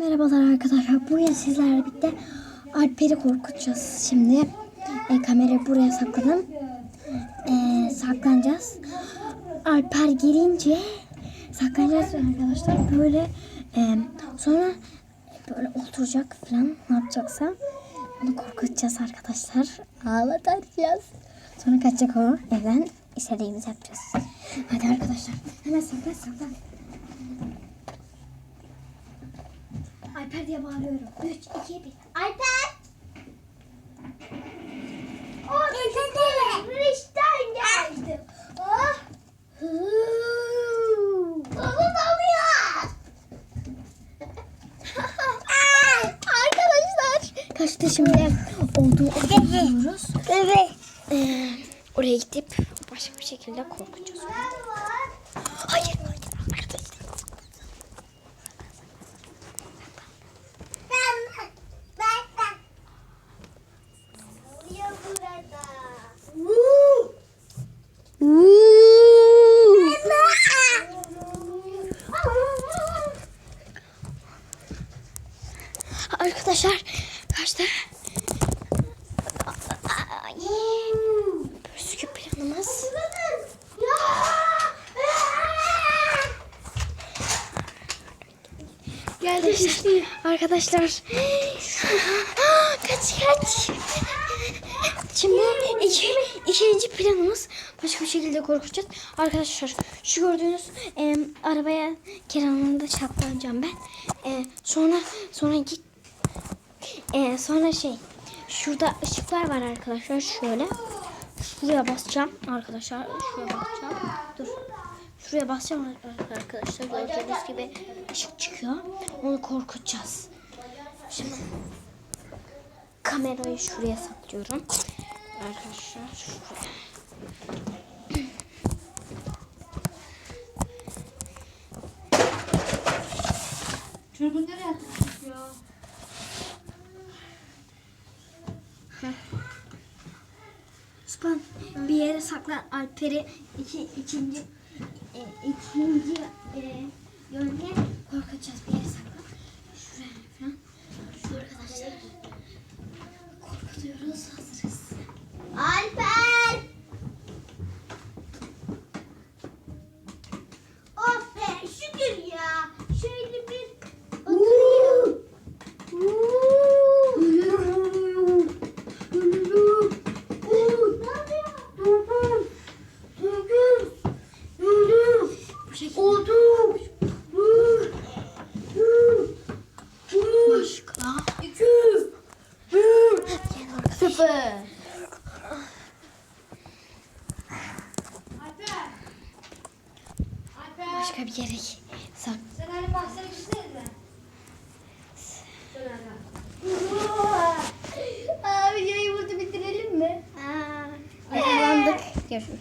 Merhabalar arkadaşlar. Bugün sizlerle birlikte Alper'i korkutacağız. Şimdi e, kamerayı buraya sakladım. E, saklanacağız. Alper gelince saklanacağız arkadaşlar. Böyle e, sonra böyle oturacak falan ne yapacaksa onu korkutacağız arkadaşlar. Ağlatacağız. Sonra kaçacak o evden istediğimizi yapacağız. Hadi arkadaşlar hemen saklan saklan. Alper diye bağırıyorum. 3, 2, 1. Alper! O bize Rişten geldi. Oh. Baba dalıyor. Arkadaşlar. Kaçtı şimdi odaya gidiyoruz. Evet. Ee, oraya gidip başka bir şekilde korkacağız. Hayır, hayır. Arkadaşlar. Arkadaşlar kaçtı. Püskü planımız. Geldi işte. Arkadaşlar. kaç kaç. Şimdi iki, ikinci planımız başka bir şekilde korkacağız. Arkadaşlar şu gördüğünüz e, arabaya kenarında çarplanacağım ben. E, sonra sonra git e, sonra şey şurada ışıklar var arkadaşlar şöyle. Şuraya basacağım arkadaşlar. Şuraya basacağım. Dur. Şuraya basacağım arkadaşlar. Gördüğünüz gibi ışık çıkıyor. Onu korkutacağız. Şimdi kamerayı şuraya saklıyorum. Arkadaşlar şuraya. Çocuğu nereye atmıştık ya? Span bir yere saklan. Alper'i iki, ikinci e, ikinci e, yönde korkutacağız bir yere saklan. Şuraya falan. Şu arkadaşlar. Korkutuyoruz hazırız. Alper! Of be şükür ya. Şöyle bir oturayım. Bu şekilde. Oldu. Başka. İki. Gel arkadaşlar. Sıfır. Alper. Alper. Başka bir yere sak. Sen hani bahsene gitsin mi? Abi videoyu burada bitirelim mi? Aa, yakalandık. Görüşürüz.